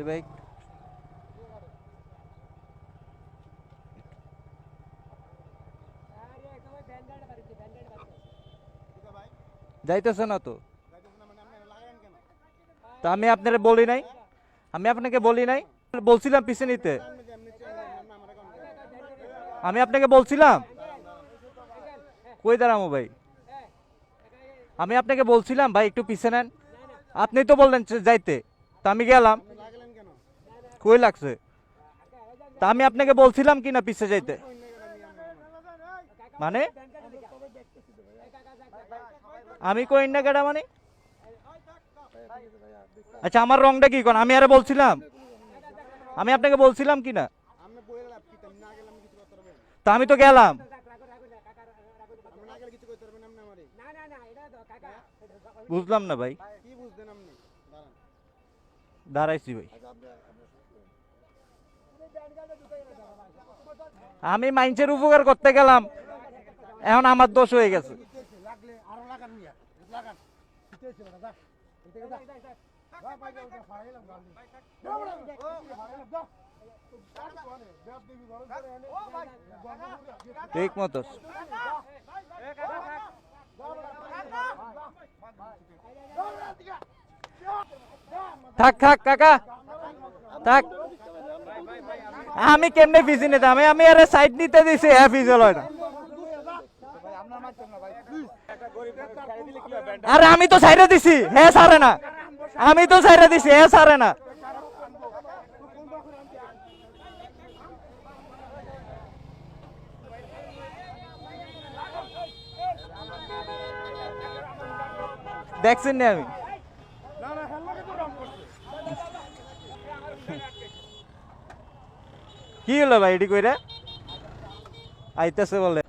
সে ভাই। যাইতেছে না তো। তা আমি আপনারা বলি নাই। আমি আপনাকে বলি নাই। বলছিলাম পিছে নিতে আমি আপনাকে বলছিলাম। কই দাঁড়ামো ভাই? আমি আপনাকে বলছিলাম, ভাই একটু পিছে নেন। আপনি তো বললেন যাইতে। তা আমি গেলাম। কই লাগছে? তা আমি আপনাকে বলছিলাম কি না পিছে যাইতে? মানে? আমি কই না কেডা মানে? আচ্ছা আমার রংটা কি কোন? আমি আরে বলছিলাম। আমি আপনাকে বলছিলাম কি না? তা আমি তো গেলাম। বুঝলাম না ভাই। দাঁড়াইছি ভাই। আমি মাইন্সের উপকার করতে গেলাম। এখন আমার দোষ হয়ে গেছে। ঠিক মতো। থাক থাক, কাকা। থাক। আমি কেমনে ফিজি নিতাম? আমি আরে সাইড নিতে দিছি হ্যাঁ ফিজল হয় না। আরে আমি তো সাইডে দিছি হ্যাঁ সারে না। আমি তো সাইডে দিছি হ্যাঁ সারে না। দেখছেন না আমি না না হেলমেটে তো রং করছে কি হলো ভাই এটি কইরা? আইতেছে বলে।